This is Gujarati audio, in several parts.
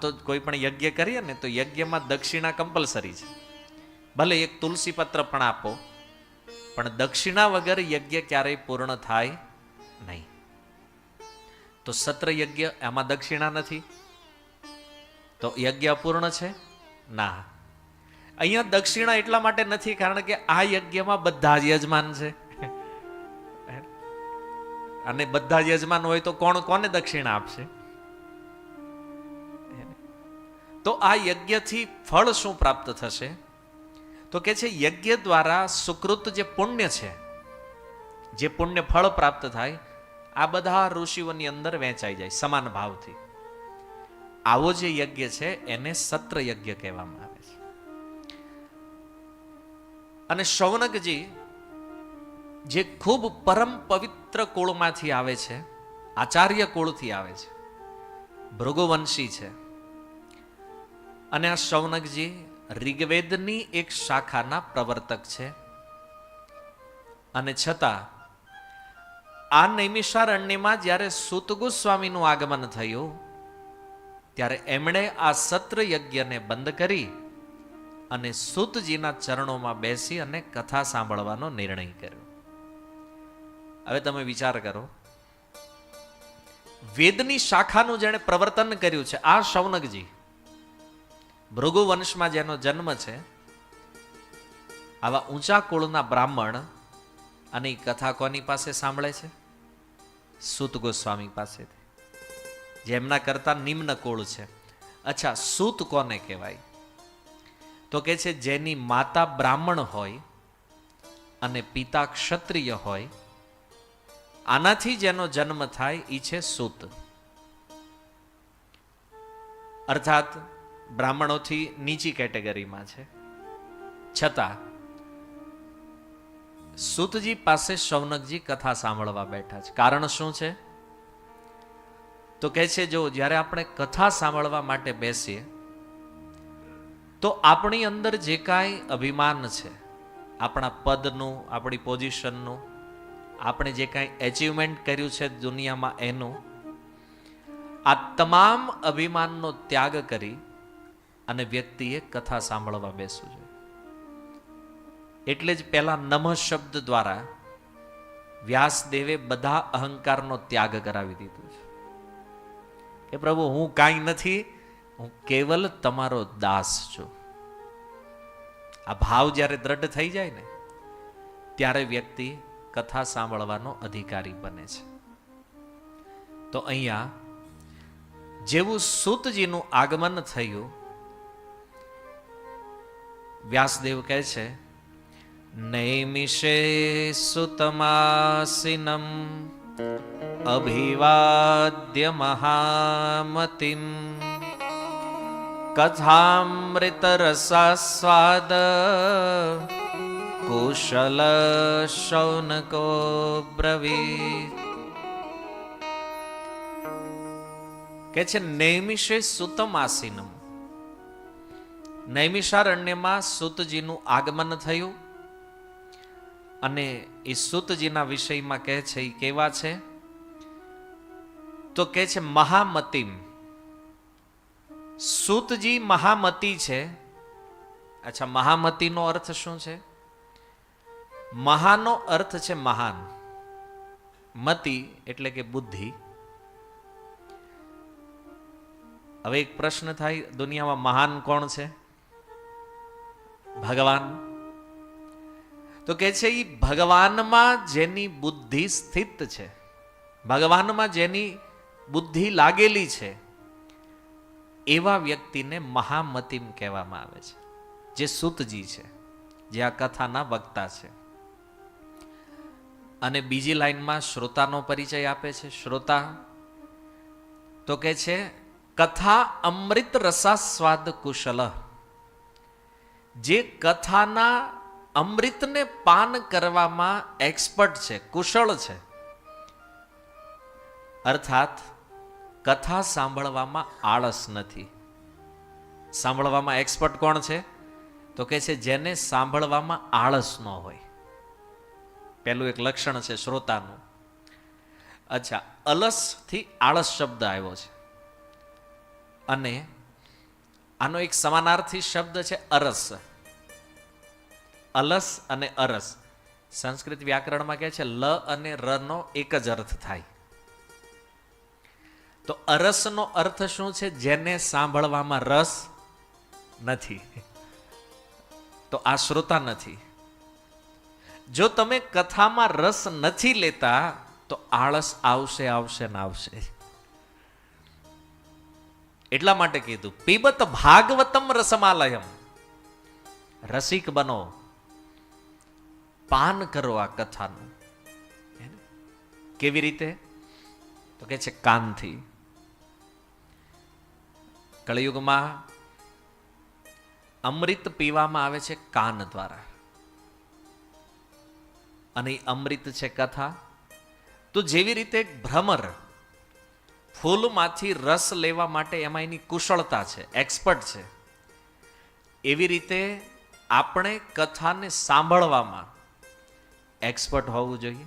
તો કોઈ પણ યજ્ઞ કરીએ ને, તો યજ્ઞમાં દક્ષિણા કમ્પલસરી છે. ભલે એક તુલસી પત્ર પણ આપો, પણ દક્ષિણા વગર યજ્ઞ ક્યારેય પૂર્ણ થાય નહીં. તો સત્ર યજ્ઞ એમાં દક્ષિણા નથી? તો યજ્ઞ અપૂર્ણ છે? ના. અહીંયા દક્ષિણા એટલા માટે નથી, કારણ કે આ યજ્ઞમાં બધા જ યજમાન છે. અને બધા જ યજમાન હોય તો કોણ, કોને દક્ષિણા આપશે? તો આ યજ્ઞથી ફળ શું પ્રાપ્ત થશે? તો કે છે, યજ્ઞ દ્વારા સુકૃત જે પુણ્ય છે, જે પુણ્ય ફળ પ્રાપ્ત થાય, આ બધા ઋષિઓની અંદર વહેંચાઈ જાય સમાન ભાવથી. આવો જે યજ્ઞ છે, એને સત્ર યજ્ઞ કહેવામાં આવે છે. અને શૌનકજી જે ખૂબ પરમ પવિત્ર કુળમાંથી આવે છે, આચાર્ય કુળથી આવે છે, ભૃગુવંશી છે અને આ શૌનકજી ઋગ્વેદની એક શાખાના પ્રવર્તક છે. અને છતાં, આ નૈમિષારણ્યમાં જ્યારે સુતગુ સ્વામીનું આગમન થયું, ત્યારે એમણે આ સત્ર યજ્ઞને બંધ કરી અને સૂતજીના ચરણોમાં બેસી અને કથા સાંભળવાનો નિર્ણય કર્યો. હવે તમે વિચાર કરો, વેદની શાખાનું જેણે પ્રવર્તન કર્યું છે, આ શૌનકજી ભૃગુ વંશમાં જેનો જન્મ છે, આવા ઊંચા કુળના બ્રાહ્મણ અને કથા કોની પાસે સાંભળે છે? સૂત ગોસ્વામી પાસેથી. જેમના કરતા નિમ્ન કુળ છે. અચ્છા, સૂત કોને કહેવાય? તો કે છે, જેની માતા બ્રાહ્મણ હોય અને પિતા ક્ષત્રિય હોય, આનાથી જેનો જન્મ થાય એ છે સૂત. અર્થાત બ્રાહ્મણોથી નીચી કેટેગરીમાં છે. છતાં, સુતજી પાસે શૌનકજી કથા સાંભળવા બેઠા છે. કારણ શું છે? તો કહે છે, જો જ્યારે આપણે કથા સાંભળવા માટે બેસીએ, તો આપણી અંદર જે કાંઈ અભિમાન છે, આપણા પદનું, આપણી પોઝિશનનું, આપણે જે કાંઈ એચિવમેન્ટ કર્યું છે દુનિયામાં એનું, આ તમામ અભિમાનનો ત્યાગ કરી અને વ્યક્તિએ કથા સાંભળવા બેસવું જોઈએ. એટલે જ પહેલા નમઃ શબ્દ દ્વારા વ્યાસદેવે બધા અહંકારનો ત્યાગ કરાવી દીધો છે. કે પ્રભુ, હું કાંઈ નથી, હું કેવલ તમારો દાસ છું. આ ભાવ જ્યારે દ્રઢ થઈ જાય ને, ત્યારે વ્યક્તિ કથા સાંભળવાનો અધિકારી બને છે. તો અહીંયા જેવું સૂતજીનું આગમન થયું વ્યાસદેવ કહે છે, નૈમિષે સુતમાસિનમ અભિવાદ્ય મહામતિમ કથામૃત રસાસ્વાદ કુશલ શૌનકો બ્રવીત. કે છે, નૈમિષે સુતમ આસીનમ નૈમિષારણ્યમાં સૂતજીનું આગમન થયું. અને એ સૂતજીના વિષયમાં કહે છે એ કેવા છે? તો કહે છે, મહામતિમ. સૂતજી મહામતી છે. અચ્છા, મહામતીનો અર્થ શું છે? મહાનો અર્થ છે મહાન. મતિ એટલે કે બુદ્ધિ. હવે એક પ્રશ્ન થાય, દુનિયામાં મહાન કોણ છે? ભગવાન? તો કે છે એ ભગવાનમાં જેની બુદ્ધિ સ્થિત છે, ભગવાનમાં જેની બુદ્ધિ લાગેલી છે, એવા વ્યક્તિને મહામતિમ કહેવામાં આવે છે, જે સુતજી છે, જે આ કથાના વક્તા છે. અને બીજી લાઈનમાં શ્રોતાનો પરિચય આપે છે, શ્રોતા, તો કે છે, કથા અમૃત રસાસ્વાદ કુશલ જે કથાના અમૃતને પાન કરવામાં એક્સપર્ટ છે, કુશળ છે. અર્થાત, કથા સાંભળવામાં આળસ નથી. સાંભળવામાં એક્સપર્ટ કોણ છે? તો કે છે, જેને સાંભળવામાં આળસ ન હોય. પહેલું એક લક્ષણ છે શ્રોતાનું. અચ્છા, અલસથી આળસ શબ્દ આવ્યો છે. અને આનો એક સમાનાર્થી શબ્દ છે અરસ. અલસ અને અરસ. સંસ્કૃત વ્યાકરણમાં કહે છે, લ અને ર નો એક જ અર્થ થાય. તો અરસનો અર્થ શું છે? જેને સાંભળવામાં રસ નથી. તો આ શ્રોતા નથી. જો તમે કથામાં રસ નથી લેતા, તો આળસ આવશે આવશે ને આવશે. એટલા માટે કીધું, પીબત ભાગવતમ રસમાલયમ. રસિક બનો. પાન કરો આ કથાનું કેવી રીતે? તો કે છે કાનથી. કળિયુગમાં અમૃત પીવામાં આવે છે કાન દ્વારા. અને અમૃત છે કથા. તો જેવી રીતે ભ્રમર ફૂલમાંથી રસ લેવા માટે એમાં એની કુશળતા છે, એક્સપર્ટ છે. એવી રીતે આપણે કથાને સાંભળવામાં એક્સપર્ટ હોવું જોઈએ.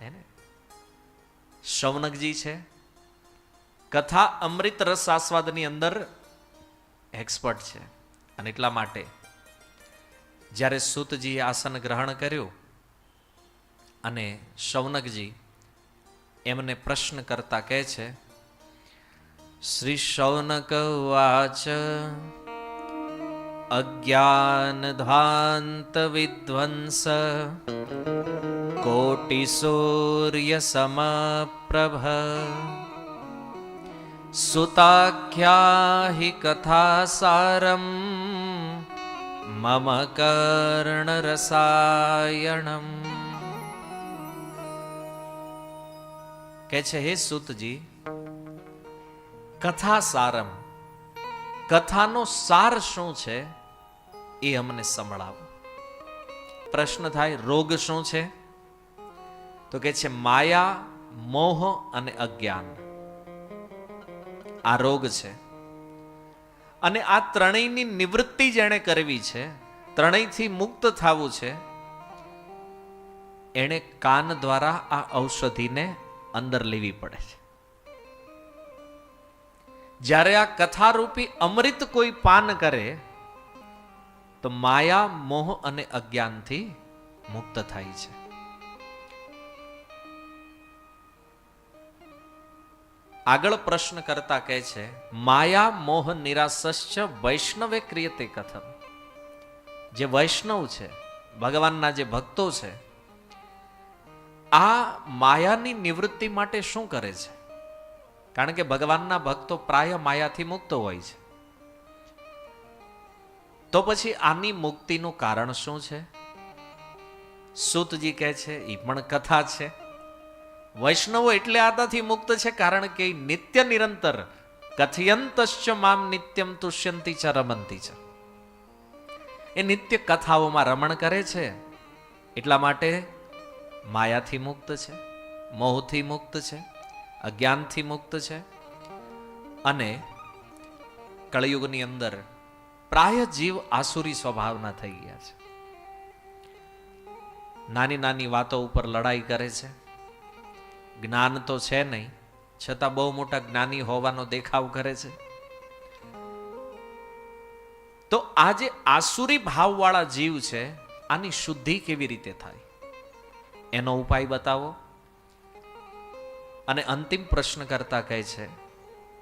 હે ને? શૌનકજી છે. કથા અમૃત રસ આસ્વાદની અંદર એક્સપર્ટ છે. અને એટલા માટે જ્યારે સૂતજીએ આસન ગ્રહણ કર્યું અને શૌનકજી એમને પ્રશ્ન કરતા કહે છે, શ્રી શૌનક વાચ અજ્ઞાન ધ્વાંત વિધ્વંસ કોટિ સૂર્ય સમપ્રભ સુતાખ્યા કથા સારમ મમ કર્ણ રસાયણમ કે છે હે સુતજી કથા સારમ કથાનો સાર શું છે એ અમને સંભળાવો. પ્રશ્ન થાય, રોગ શું છે? તો કે છે, માયા, મોહ અને અજ્ઞાન. આ રોગ છે. અને આ ત્રણેયની નિવૃત્તિ જેણે કરવી છે, ત્રણેયથી મુક્ત થવું છે, એણે કાન દ્વારા આ ઔષધિને અંદર લેવી પડે છે. જ્યારે આ કથારૂપી અમૃત કોઈ પાન કરે તો માયા, મોહ અને અજ્ઞાનથી મુક્ત થાય છે. આગળ પ્રશ્ન કરતા કહે છે, માયા, મોહ નિરાશશ્ચ વૈષ્ણવે ક્રિયતે કથન જે વૈષ્ણવ છે, ભગવાનના જે ભક્તો છે, આ માયાની નિવૃત્તિ માટે શું કરે છે? કારણ કે ભગવાનના ભક્તો પ્રાય માયાથી મુક્ત હોય છે. તો પછી આની મુક્તિનું કારણ શું છે? સૂતજી કહે છે એ પણ કથા છે. વૈષ્ણવો એટલે આદાથી મુક્ત છે કારણ કે નિત્ય નિરંતર, કથયંતશ્ચ મામ નિત્યમ તુષ્યંતી ચ રમંતી છે એ નિત્ય કથાઓમાં રમણ કરે છે. એટલા માટે માયાથી મુક્ત છે, મોહથી મુક્ત છે, અજ્ઞાનથી મુક્ત છે. અને કળિયુગની અંદર પ્રાય જીવ આસુરી સ્વભાવના થઈ ગયા છે. નાની નાની વાતો ઉપર લડાઈ કરે છે. જ્ઞાન તો છે નહીં, છતાં બહુ મોટા જ્ઞાની હોવાનો દેખાવ કરે છે. તો આ જે આસુરી ભાવવાળા જીવ છે, આની શુદ્ધિ કેવી રીતે થાય? એનો ઉપાય બતાવો. અને અંતિમ પ્રશ્ન કરતા કહે છે,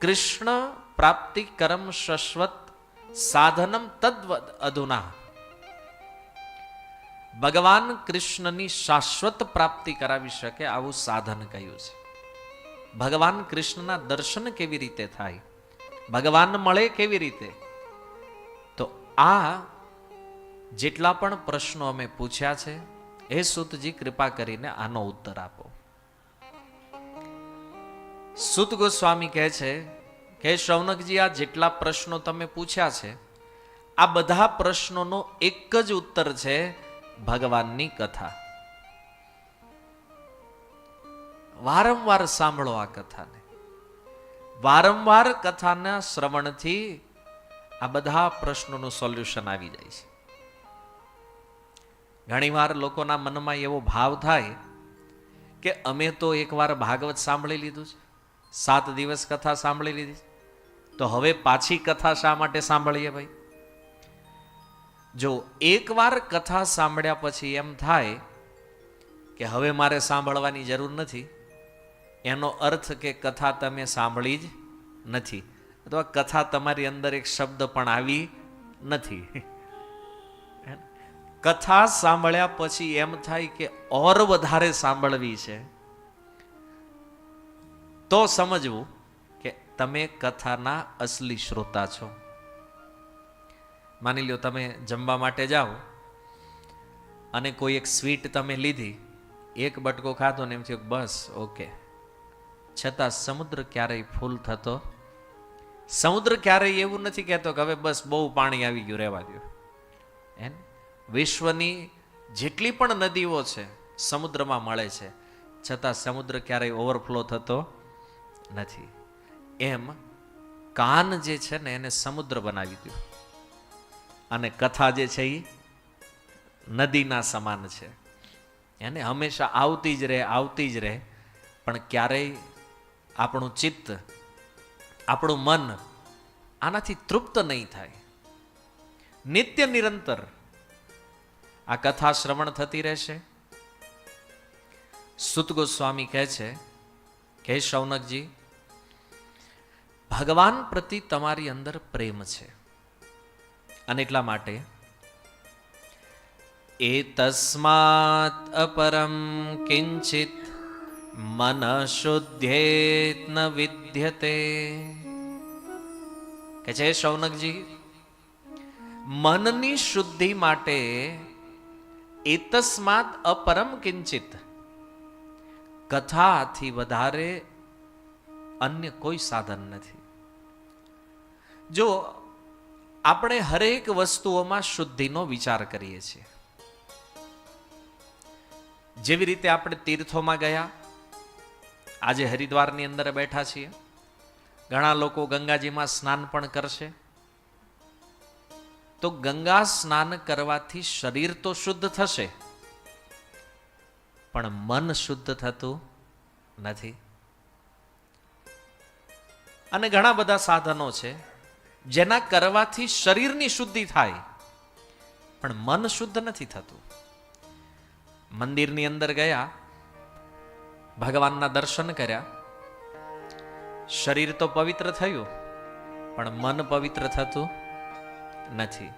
કૃષ્ણ પ્રાપ્તિ કરમ શશ્વત સાધનમ તદ્વદ અધુના. ભગવાન કૃષ્ણની શાશ્વત પ્રાપ્તિ કરાવી શકે આવું સાધન કહ્યું છે. ભગવાન કૃષ્ણના દર્શન કેવી રીતે થાય? ભગવાન મળે કેવી રીતે? તો આ જેટલા પણ પ્રશ્નો અમે પૂછ્યા છે, એ સુતજી કૃપા કરીને આનો ઉત્તર આપો. સુત ગોસ્વામી કહે છે કે શૌનકજી આ જેટલા પ્રશ્નો તમે પૂછ્યા છે, આ બધા પ્રશ્નોનો એક જ ઉત્તર છે ભગવાનની કથા. વારંવાર સાંભળો આ કથાને. વારંવાર કથાના શ્રવણથી આ બધા પ્રશ્નોનું સોલ્યુશન આવી જાય છે. ઘણીવાર લોકોના મનમાં એવો ભાવ થાય કે અમે તો એકવાર ભાગવત સાંભળી લીધું છે, સાત દિવસ કથા સાંભળી લીધી છે. તો હવે પાછી કથા શા માટે સાંભળીએ ભાઈ? જો એકવાર કથા સાંભળ્યા પછી એમ થાય કે હવે મારે સાંભળવાની જરૂર નથી, એનો અર્થ કે કથા તમે સાંભળી જ નથી. અથવા કથા તમારી અંદર એક શબ્દ પણ આવી નથી. કથા સાંભળ્યા પછી એમ થાય કે ઓર વધારે સાંભળવી છે. તો સમજવું તમે કથાના અસલી શ્રોતા છો. માની લ્યો તમે જમવા માટે જાઓ અને કોઈ એક સ્વીટ તમે લીધી, એક બટકો ખાધો ને એમ થયું બસ ઓકે છતાં સમુદ્ર ક્યારેય ફૂલ થતો, સમુદ્ર ક્યારેય એવું નથી કહેતો કે હવે બસ બહુ પાણી આવી ગયું, રહેવા દો એમ વિશ્વની જેટલી પણ નદીઓ છે, સમુદ્રમાં મળે છે, છતાં સમુદ્ર ક્યારેય ઓવરફ્લો થતો નથી. એમ કાન જે છે ને એને સમુદ્ર બનાવી દીધો અને કથા જે છે એ નદીના સમાન છે. એને હંમેશા આવતી જ રહે, આવતી જ રહે. પણ ક્યારેય આપણું ચિત્ત, આપણું મન આનાથી તૃપ્ત નહીં થાય. નિત્ય નિરંતર આ કથા શ્રવણ થતી રહેશે. સુત ગોસ્વામી કહે છે કે શૌનકજી ભગવાન પ્રતિ તમારી અંદર પ્રેમ છે. અને એટલા માટે એ તસ્માત અપરમ કિંચિત મન શુદ્ધેત ન વિદ્યતે. કે છે શૌનકજી? મનની શુદ્ધિ માટે એતસ્માત અપરમ કિંચિત. કથાથી વધારે અન્ય કોઈ સાધન નથી. જો આપણે હરેક વસ્તુઓમાં શુદ્ધિનો વિચાર કરીએ છીએ. જેવી રીતે આપણે તીર્થોમાં ગયા, આજે હરિદ્વારની અંદર બેઠા છીએ, ઘણા લોકો ગંગાજીમાં સ્નાન પણ કરશે. તો ગંગા સ્નાન કરવાથી શરીર તો શુદ્ધ થશે, પણ મન શુદ્ધ થતું નથી. અને ઘણા બધા સાધનો છે. જેના કરવાથી શરીરની શુદ્ધિ થાય. પણ મન શુદ્ધ નથી થતું. મંદિરની અંદર ગયા, ભગવાનના દર્શન કર્યા. શરીર તો પવિત્ર થયું, પણ મન પવિત્ર થતું નથી.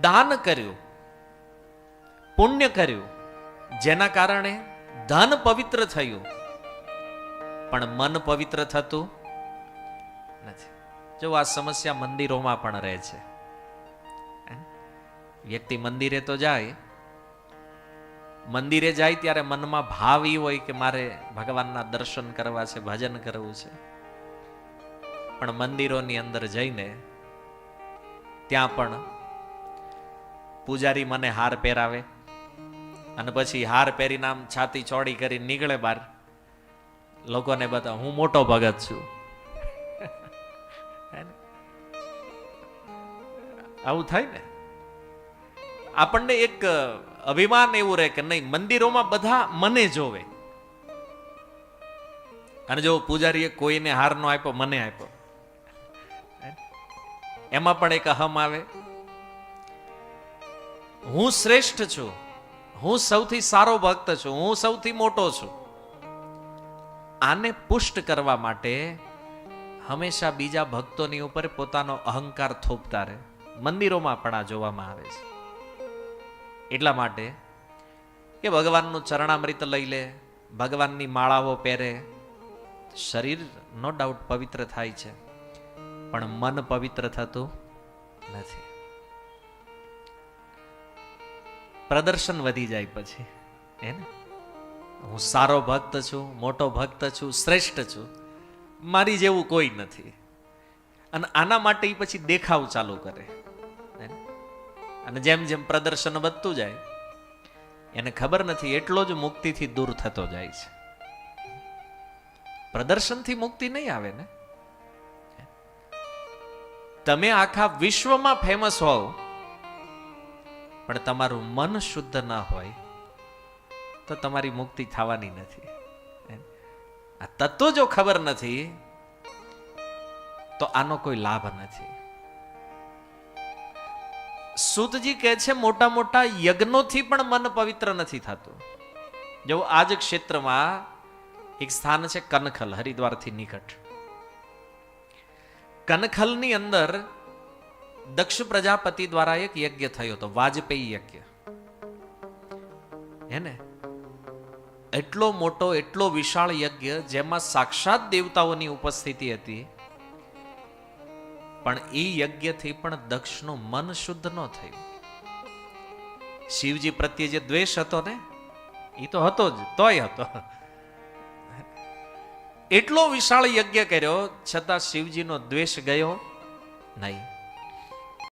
દાન કર્યું, પુણ્ય કર્યું, જેના કારણે ધન પવિત્ર થયું. પણ મન પવિત્ર થતું નથી. જો આ સમસ્યા મંદિરોમાં પણ રહે છે વ્યક્તિ મંદિરે તો જાય, મંદિરે જાય ત્યારે મનમાં ભાવ એ હોય કે મારે ભગવાનના દર્શન કરવા છે, ભજન કરવું છે. પણ મંદિરોની અંદર જઈને ત્યાં પણ પૂજારી મને હાર પહેરાવે અને પછી હાર પહેરીને આમ છાતી ચોડી કરી નીકળે બહાર. લોકોને બતા હું મોટો ભગત છું. આવું થાય ને? આપણને એક અભિમાન એવું રહે કે નહીં, મંદિરોમાં બધા મને જોવે. અને જો પૂજારીએ કોઈને હાર નો આપ્યો, મને આપ્યો. એમાં પણ એક અહમ આવે. હું શ્રેષ્ઠ છું. હું સૌથી સારો ભક્ત છું. હું સૌથી મોટો છું. આને પુષ્ટ કરવા માટે હંમેશા બીજા ભક્તોની ઉપર પોતાનો અહંકાર થોપતા રહે. મંદિરોમાં પણ આ જોવામાં આવે છે. એટલા માટે કે ભગવાનનું ચરણામૃત લઈ લે, ભગવાનની માળાઓ પહેરે શરીર નો ડાઉટ પવિત્ર થાય છે, પણ મન પવિત્ર થતું નથી. પ્રદર્શન વધી જાય પછી, હે ને? હું સારો ભક્ત છું, મોટો ભક્ત છું, શ્રેષ્ઠ છું, મારી જેવું કોઈ નથી. અને આના માટે એ પછી દેખાવ ચાલુ કરે? અને જેમ જેમ પ્રદર્શન વધતું જાય, એને ખબર નથી, એટલો જ મુક્તિથી દૂર થતો જાય છે. પ્રદર્શનથી મુક્તિ નહીં આવે ને? તમે આખા વિશ્વમાં ફેમસ હોવ, પણ તમારું મન શુદ્ધ ના હોય, તો તમારી મુક્તિ થવાની નથી. આ તત્વ જો ખબર નથી તો આનો કોઈ લાભ નથી. સુતજી કહે છે, મોટા મોટા યજ્ઞોથી પણ મન પવિત્ર નથી થતું. જો આ જ ક્ષેત્રમાં એક સ્થાન છે કનખલ, હરિદ્વારથી નિકટ. કનખલની અંદર દક્ષ પ્રજાપતિ દ્વારા એક યજ્ઞ થયો હતો, વાજપેયી યજ્ઞ. હે એટલો મોટો, એટલો વિશાળ યજ્ઞ જેમાં સાક્ષાત દેવતાઓની ઉપસ્થિતિ હતી. પણ એ યજ્ઞથી પણ દક્ષનું મન શુદ્ધ ન થયું. શિવજી પ્રત્યે જે દ્વેષ હતો ને, એ તો હતો જ, તોય હતો. એટલો વિશાળ યજ્ઞ કર્યો, છતાં શિવજીનો દ્વેષ ગયો નહીં.